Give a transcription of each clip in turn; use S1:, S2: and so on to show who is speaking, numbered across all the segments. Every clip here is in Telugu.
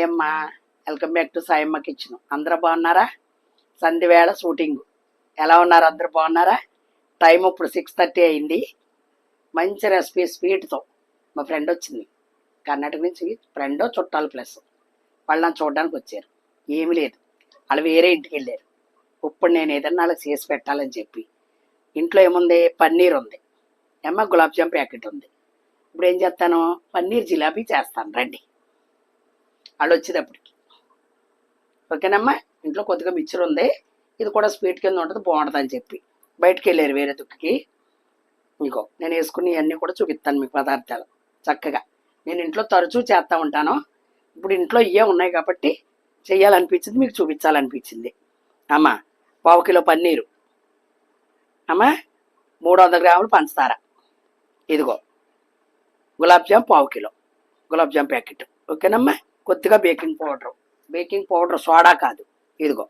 S1: సాయమ్మ. అమ్మ welcome back to Sayamma kitchen అందరూ బాగున్నారా? సంధివేళ షూటింగ్ ఎలా ఉన్నారు? అందరూ బాగున్నారా? టైం ఇప్పుడు సిక్స్ థర్టీ అయింది. మంచి రెసిపీ స్వీట్తో మా ఫ్రెండ్ వచ్చింది. కర్ణాటక నుంచి ఫ్రెండ్ చుట్టాలు ప్లస్ వాళ్ళు నన్ను చూడడానికి వచ్చారు. ఏమీ లేదు. వాళ్ళు వేరే ఇంటికి వెళ్ళారు. ఇప్పుడు నేను ఏదన్నా వాళ్ళకి చేసి పెట్టాలని చెప్పి. ఇంట్లో ఏముంది? పన్నీర్ ఉంది. ఏమో గులాబ్ జామ్ ప్యాకెట్ ఉంది. ఇప్పుడు ఏం చేస్తాను? పన్నీర్ జిలాబీ చేస్తాను. రండి. వాళ్ళు వచ్చేటప్పటికి ఓకేనమ్మా? ఇంట్లో కొద్దిగా మిక్చర్ ఉంది. ఇది కూడా స్వీట్ కింద ఉంటుంది బాగుంటుంది అని చెప్పి. బయటికి వెళ్ళారు వేరే దుక్కికి ఇంకో నేను వేసుకుని ఇవన్నీ కూడా చూపిస్తాను మీకు పదార్థాలు. చక్కగా. నేను ఇంట్లో తరచూ చేస్తూ ఉంటాను. ఇప్పుడు ఇంట్లో ఇవే ఉన్నాయి కాబట్టి చెయ్యాలనిపించింది మీకు చూపించాలనిపించింది. అమ్మా పావు కిలో పన్నీరు. అమ్మా మూడు వందల గ్రాములు పంచదార. ఇదిగో గులాబ్ జామ్ పావు కిలో. గులాబ్ జామ్ ప్యాకెట్. ఓకేనమ్మా? కొద్దిగా baking powder. Baking powder soda కాదు. ఇదిగో.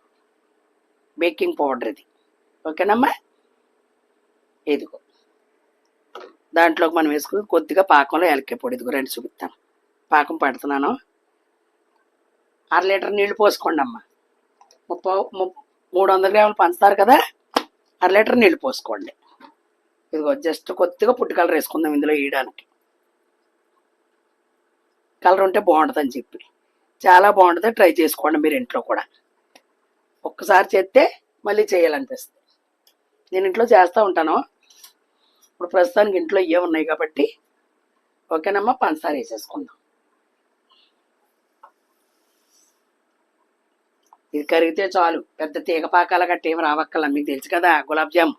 S1: బేకింగ్ పౌడర్ ఇది. ఓకేనమ్మా? ఇదిగో. దాంట్లోకి మనం వేసుకుని కొద్దిగా పాకంలో ఎలకే పొడి ఇదిగో రెండు చూపిస్తాను. పాకం పడుతున్నాను. అర లీటర్ నీళ్ళు పోసుకోండి అమ్మా ముప్పై ము- మూడు వందల గ్రాములు పంచుతారు కదా? అర లీటర్ నీళ్ళు పోసుకోండి. ఇదిగో జస్ట్ కొద్దిగా పుట్టుకలర్ వేసుకుందాం ఇందులో వేయడానికి. కలర్ ఉంటే బాగుంటుంది అని చెప్పి. చాలా బాగుంటుంది ట్రై చేసుకోండి మీరు ఇంట్లో కూడా. ఒక్కసారి చేస్తే మళ్ళీ చేయాలనిపిస్తుంది. నేను ఇంట్లో చేస్తూ ఉంటాను. ఇప్పుడు ప్రస్తుతానికి ఇంట్లో ఇవే ఉన్నాయి కాబట్టి ఓకేనమ్మా పంచదార వేసేసుకుందాం. ఇది కరిగితే చాలు. పెద్ద తీగ పాకాల గట్ట ఏమి రావక్కల మీకు తెలుసు కదా గులాబ్ జామ్.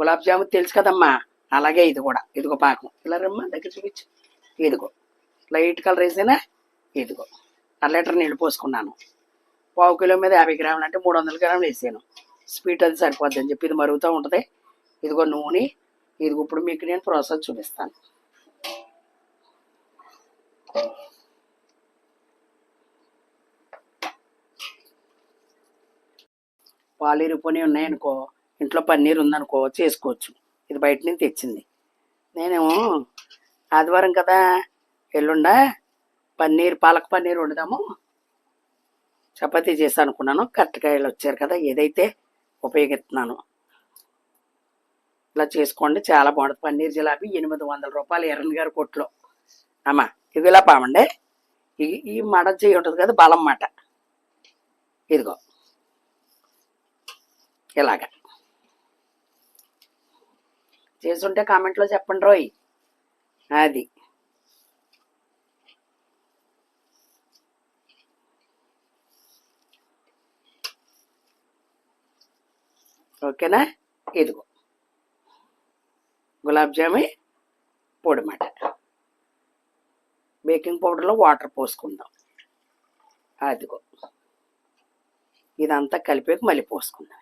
S1: గులాబ్ జాము తెలుసు కదమ్మా. అలాగే ఇది కూడా. ఇదిగో పాకం. ఇలా రమ్మా దగ్గర చూపించు. ఇదిగో. లైట్ కలర్ వేసినా ఇదిగో అర లీటర్ నీళ్ళు పోసుకున్నాను. పావు కిలో మీద యాభై గ్రాములు అంటే మూడు వందల గ్రాములు వేసాను. స్వీట్ అది సరిపోద్ది అని చెప్పి ఇది మరుగుతూ ఉంటుంది. ఇదిగో నూనె ఇదిగో ఇప్పుడు మీకు నేను ప్రాసెస్ చూపిస్తాను. పాలు ఇరిపోయి ఉన్నాయనుకో ఇంట్లో పన్నీర్ ఉందనుకో చేసుకోవచ్చు. ఇది బయట నుంచి తెచ్చింది. నేనేమో ఆదివారం కదా ఎల్లుండా? పన్నీర్ పాలక పన్నీర్ వండుదాము. చపాతీ చేసి అనుకున్నాను కట్టకాయలు వచ్చారు కదా ఏదైతే ఉపయోగిస్తున్నాను. ఇలా చేసుకోండి చాలా బాగుంటుంది. పన్నీర్ జిలాబీ ఎనిమిది వందల రూపాయలు ఎర్రన్ గారి కొట్లో. అమ్మా ఇవి ఇలా పామండి ఈ ఈ మడ చేయి ఉంటుంది కదా బలం మాట. ఇదిగో. ఇలాగా. చేసుంటే కామెంట్లో చెప్పండి రోయ్. అది. ఓకేనా? ఇదిగో. గులాబ్ జామే పొడిమాట. బేకింగ్ పౌడర్లో వాటర్ పోసుకుందాం. అదిగో. ఇదంతా కలిపేకి మళ్ళీ పోసుకుందాం.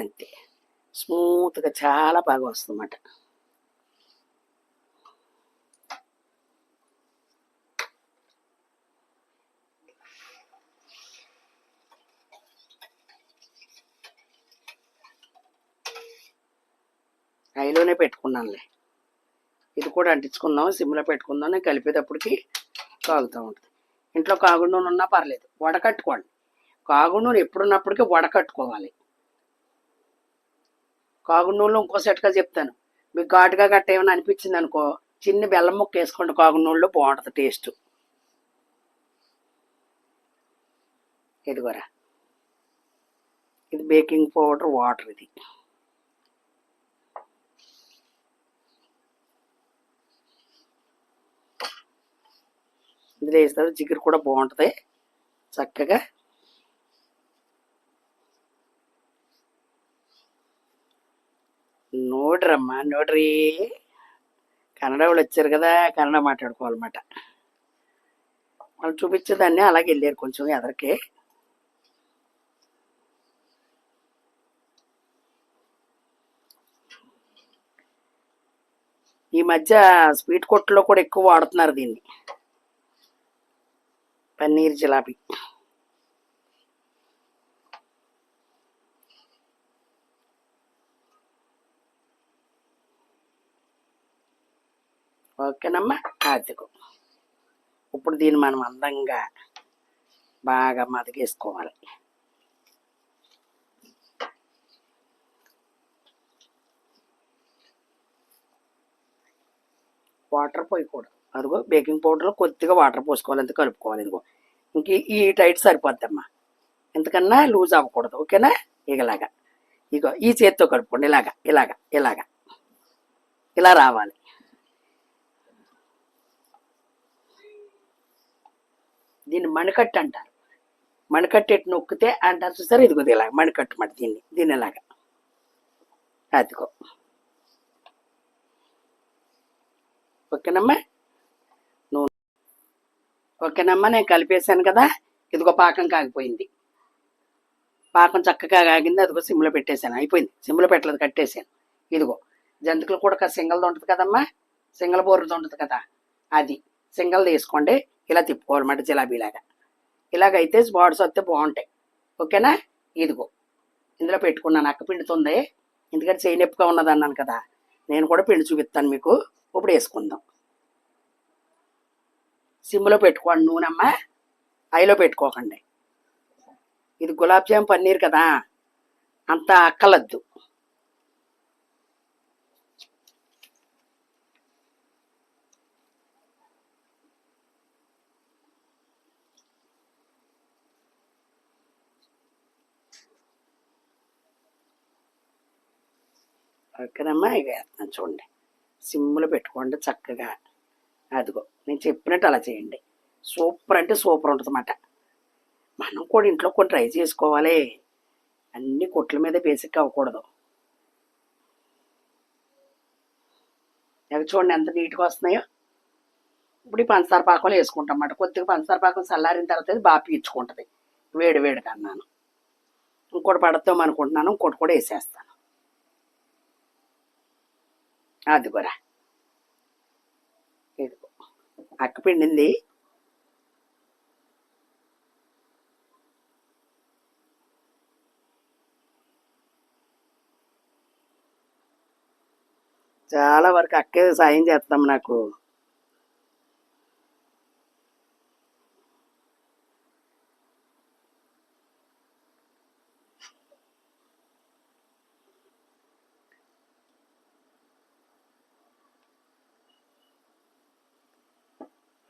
S1: అంతే. స్మూత్గా చాలా బాగా వస్తుందన్నమాట. హైలోనే పెట్టుకున్నానులే. ఇది కూడా అంటించుకుందాం సిమ్లో పెట్టుకుందాం నేను కలిపేటప్పటికి కాగుతూ ఉంటుంది. ఇంట్లో కాగుడు నూనె ఉన్నా పర్లేదు. వడకట్టుకోండి. కాగుడు నూనె ఎప్పుడున్నప్పటికీ వడకట్టుకోవాలి. కాగుడు నూనెలో ఇంకో సెట్గా చెప్తాను. మీకు ఘాటుగా గట్ట ఏమైనా అనిపించింది అనుకో చిన్న బెల్లం ముక్క వేసుకోండి కాగుడు నూనెలో బాగుంటుంది టేస్ట్. ఇదిగోరా. ఇది బేకింగ్ పౌడర్ వాటర్ ఇది. ఇందులో వేస్తారు జిగురు కూడా బాగుంటుంది. చక్కగా. నోడ్రమ్మా నోడ్రీ. కన్నడ వాళ్ళు వచ్చారు కదా కన్నడ మాట్లాడుకోవాలన్నమాట. వాళ్ళు చూపించేదాన్ని అలాగే వెళ్ళారు కొంచెం ఎదరికి. ఈ మధ్య స్వీట్ కొట్టులో కూడా ఎక్కువ వాడుతున్నారు దీన్ని. పన్నీర్ జిలాబీ. ఓకేనమ్మా అదిగో. ఇప్పుడు దీన్ని మనం అందంగా బాగా మతికేసుకోవాలి. వాటర్ పోయకూడదు. అదిగో బేకింగ్ పౌడర్లో కొద్దిగా వాటర్ పోసుకోవాలి అంత కలుపుకోవాలి ఇదిగో. ఇంక ఈ టైట్ సరిపోద్దమ్మా. ఎంతకన్నా లూజ్ అవ్వకూడదు ఓకేనా? ఇగలాగా ఇగో ఈ చేత్తో కలుపుకోండి ఇలాగా ఇలాగా ఇలాగా. ఇలా రావాలి. దీన్ని మణికట్టు అంటారు. మణికట్టు ఎట్టు నొక్కితే అంటారు చూసారు? ఇదిగో ఇలా మణికట్టు మాట దీన్ని. దీన్ని ఇలాగా. అదిగో. ఓకేనమ్మా? ఓకేనమ్మా నేను కలిపేశాను కదా. ఇదిగో పాకం కాగిపోయింది. పాకం చక్కగా కాగింది అదిగో సిమ్లో పెట్టేశాను. అయిపోయింది. సిమ్లో పెట్టలేదు కట్టేశాను. ఇదిగో జంతికలు కూడా సింగల్ది ఉంటుంది కదమ్మా. సింగల్ బోర్రది ఉంటుంది కదా. అది సింగల్ తీసుకోండి ఇలా తిప్పుకోవాలన్నమాట జిలాబీలాగా. ఇలాగైతే బాడీస్ వస్తే బాగుంటాయి. ఓకేనా? ఇదిగో ఇందులో పెట్టుకున్నాను. అక్క పిండుతుంది. ఎందుకంటే చేయి నొప్పిగా ఉన్నది అన్నాను కదా. నేను కూడా పిండి చూపిస్తాను మీకు. ఇప్పుడు వేసుకుందాం. సిమ్లో పెట్టుకోండి నూనెమ్మ. ఐలో పెట్టుకోకండి. ఇది గులాబ్ జామ్ పన్నీర్ కదా. అంత అక్కలద్దు. ఓకేనమ్మా ఇక వేస్తాను చూడండి. సిమ్లో పెట్టుకోండి చక్కగా. అదిగో నేను చెప్పినట్టు అలా చేయండి. సూపర్ అంటే సూపర్ ఉంటుంది అన్నమాట మనం కూడా ఇంట్లో కొన్ని ట్రై చేసుకోవాలి. అన్ని కొట్ల మీద బేసిక్ అవ్వకూడదు. ఇక చూడండి ఎంత నీట్గా వస్తున్నాయో. ఇప్పుడు ఈ పంచదార పాకంలో వేసుకుంటాం అన్నమాట కొద్దిగా పంచదార పాకం చల్లారిన తర్వాత అది బాగా పీల్చుకుంటుంది. వేడి వేడిగా అన్నాను. ఇంకోటి పడతాం అనుకుంటున్నాను ఇంకోటి కూడా వేసేస్తాను. అది కూడా ఇదిగో అక్క పిండింది. చాలా వరకు అక్కే సాయం చేస్తాం నాకు.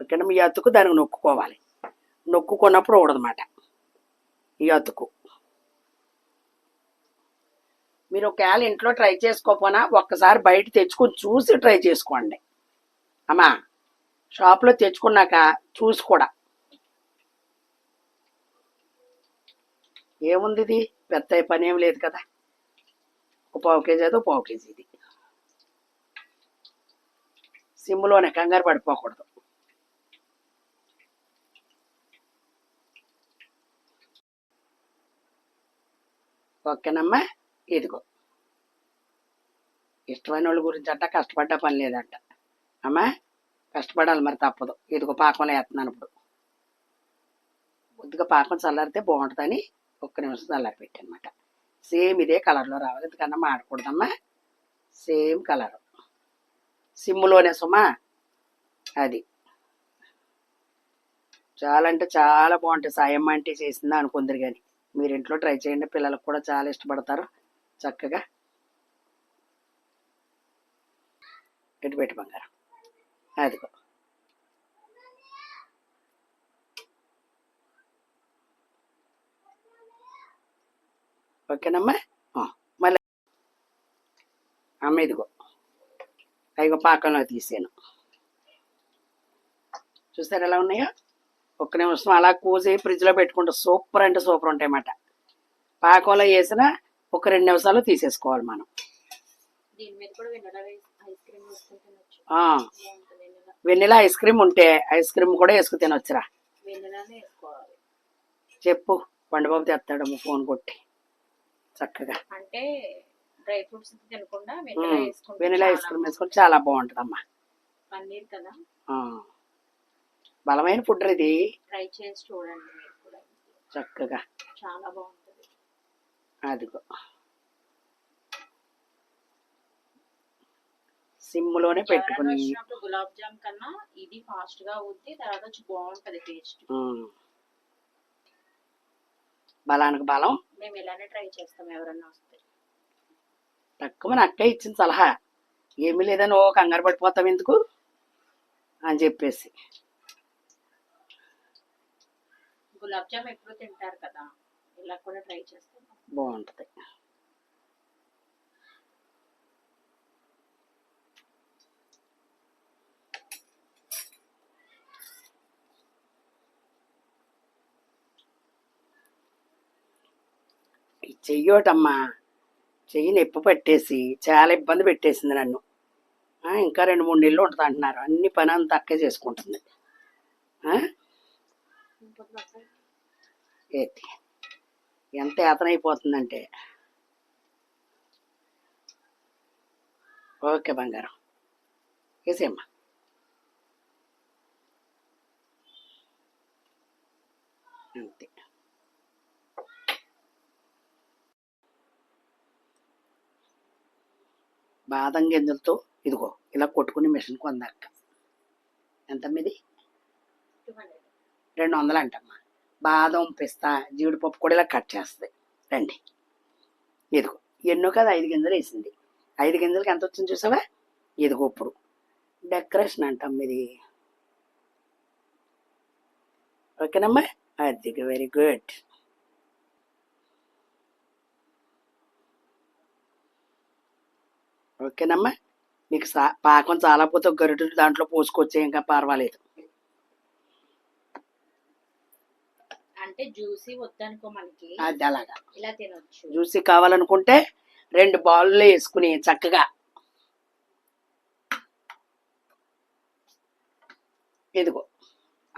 S1: ఓకేనా మీ అతుకు దానికి నొక్కుకోవాలి. నొక్కుకున్నప్పుడు ఊడదన్నమాట. ఈ అతుకు మీరు ఒకవేళ ఇంట్లో ట్రై చేసుకోపోనా ఒక్కసారి బయట తెచ్చుకొని చూసి ట్రై చేసుకోండి. అమ్మా షాప్లో తెచ్చుకున్నాక చూసి కూడా. ఏముంది ఇది? పెద్ద పని ఏం లేదు కదా. ఒక పావు కేజీ అది ఒక పావు కేజీ ఇది. సిమ్లోనే కంగారు పడిపోకూడదు. ఓకేనమ్మా? ఇదిగో. ఇష్టమైన వాళ్ళ గురించి అంట కష్టపడ్డా పని లేదంట. అమ్మా కష్టపడాలి మరి తప్పదు. ఇదిగో పాకంలో వేస్తున్నాను ఇప్పుడు. కొద్దిగా పాకం చల్లారితే బాగుంటుందని ఒక్క నిమిషం చల్లారి పెట్టనమాట. సేమ్ ఇదే కలర్లో రావాలి. ఎందుకన్నా మాడకూడదమ్మా? Same colour. సిమ్లోనే సుమా? అది. చాలా అంటే చాలా బాగుంటుంది సాయమ్మ అంటే చేసిందా అనుకుందరు కానీ. మీరు ఇంట్లో ట్రై చేయండి. పిల్లలకు కూడా చాలా ఇష్టపడతారు. చక్కగా ఇటు పెట్టి బంగారం. అదిగో. ఓకేనమ్మా? మళ్ళీ. అమ్మ ఇదిగో. అయిగో పాకంలో తీసాను చూసారు ఎలా ఉన్నాయో? ఒక్క నిమిషం అలా కూసి ఫ్రిడ్జ్లో పెట్టుకుంటే సూపర్ అంటే సూపర్ ఉంటాయి అన్నమాట పాకంలో వేసిన ఒక రెండు నిమిషాలు తీసేసుకోవాలి మనం.
S2: వెన్నెల ఐస్ క్రీమ్ బాగుంటుంది
S1: ఉంటే ఐస్ క్రీమ్ కూడా వేసుకు తినొచ్చురా. చెప్పు పండుబాబు తెస్తాడు ఫోన్ కొట్టి. చక్కగా.
S2: అంటే డ్రై ఫ్రూట్స్ తినకుండా
S1: వెనిలా ఐస్ క్రీమ్ వేసుకుంటే చాలా బాగుంటుందమ్మా.
S2: పన్నీర్ కదా.
S1: బలమైన ఫుడ్ ఇది.
S2: ట్రై చేసి చూడండి
S1: చక్కగా.
S2: చాలా బాగుంటుంది.
S1: అదిగో. సిమ్లోనే పెట్టుకుని.
S2: గులాబ్ జామ్ కన్నా ఇది ఫాస్ట్గా అవుద్ది తర్వాత బాగుంటది టేస్ట్.
S1: బలానికి బలం.
S2: మేము ఇలానే ట్రై చేస్తాం ఎవరన్నా వస్తే.
S1: తక్కువ అక్క ఇచ్చిన సలహా. ఏమీ లేదని ఓ కంగారు పడిపోతాం ఎందుకు? అని చెప్పేసి.
S2: గులాబ్ జామ్ ఎప్పుడు తింటారు కదా ఇలా కూడా ట్రై చేస్తాం
S1: బాగుంటుంది. చెయ్యోటమ్మా చెయ్యి నొప్పి పట్టేసి చాలా ఇబ్బంది పెట్టేసింది నన్ను. ఆ, ఇంకా రెండు మూడు నెలలు ఉంటుంది అంటున్నారు. అన్ని పని అంతా అక్కే చేసుకుంటుంది. ఆ? ఎంత యాతనైపోతుందంటే. ఓకే బంగారం. వేసేయమ్మా. అంతే. బాదం గింజలతో ఇదిగో ఇలా కొట్టుకుని మిషన్ కొందాక ఎంత మీది రెండు వందలు అంటమ్మా. బాదం పిస్తా జీడిపప్పు కూడా ఇలా కట్ చేస్తుంది. రండి. ఇదిగో ఎన్నో కదా ఐదు గింజలు వేసింది. ఐదు గింజలకి ఎంత వచ్చింది చూసావా? ఇదిగో ఇప్పుడు. డెకరేషన్ అంటాం ఇది. ఓకేనమ్మా? అది వెరీ గుడ్. ఓకేనమ్మా? మీకు సా పాకం చాలా పోతే ఒక దాంట్లో పోసుకొచ్చే ఇంకా పర్వాలేదు.
S2: అంటే జ్యూసీ వద్దనుకో మనకి.
S1: అది అలాగా.
S2: ఇలా తినొచ్చు.
S1: జ్యూసీ కావాలనుకుంటే రెండు బాల్లో వేసుకుని చక్కగా ఇదిగో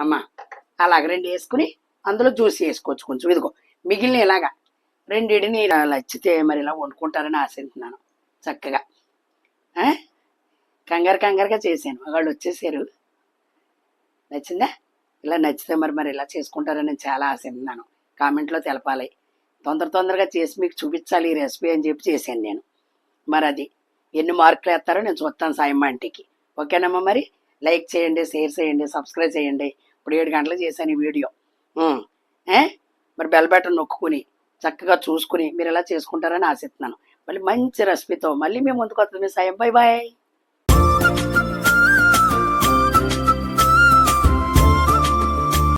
S1: అమ్మా అలాగ రెండు వేసుకుని అందులో జ్యూస్ వేసుకోవచ్చు కొంచెం. ఇదిగో మిగిలిన ఇలాగా రెండిటిని ఇలా నచ్చితే మరి ఇలా వండుకుంటారని ఆశిస్తున్నాను చక్కగా? కంగారు కంగారుగా చేశాను. వాళ్ళు వచ్చేసారు. నచ్చిందా? ఇలా నచ్చితే మరి మరి ఇలా చేసుకుంటారని నేను చాలా ఆశిస్తున్నాను కామెంట్లో తెలపాలి. తొందర తొందరగా చేసి మీకు చూపించాలి ఈ రెసిపీ అని చెప్పి చేశాను నేను. మరి అది ఎన్ని మార్కులు వేస్తారో నేను చూస్తాను సాయం ఆంటీకి. ఓకేనమ్మా మరి? లైక్ చేయండి షేర్ చేయండి సబ్స్క్రైబ్ చేయండి. ఇప్పుడు ఏడు గంటలు చేశాను ఈ వీడియో. ఏ? మరి బెల్ బటన్ నొక్కుని చక్కగా చూసుకుని మీరు ఎలా చేసుకుంటారని ఆశిస్తున్నాను. మళ్ళీ మంచి రెసిపీతో మళ్ళీ మేము ముందుకు వస్తుంది సాయం బాయ్ బాయ్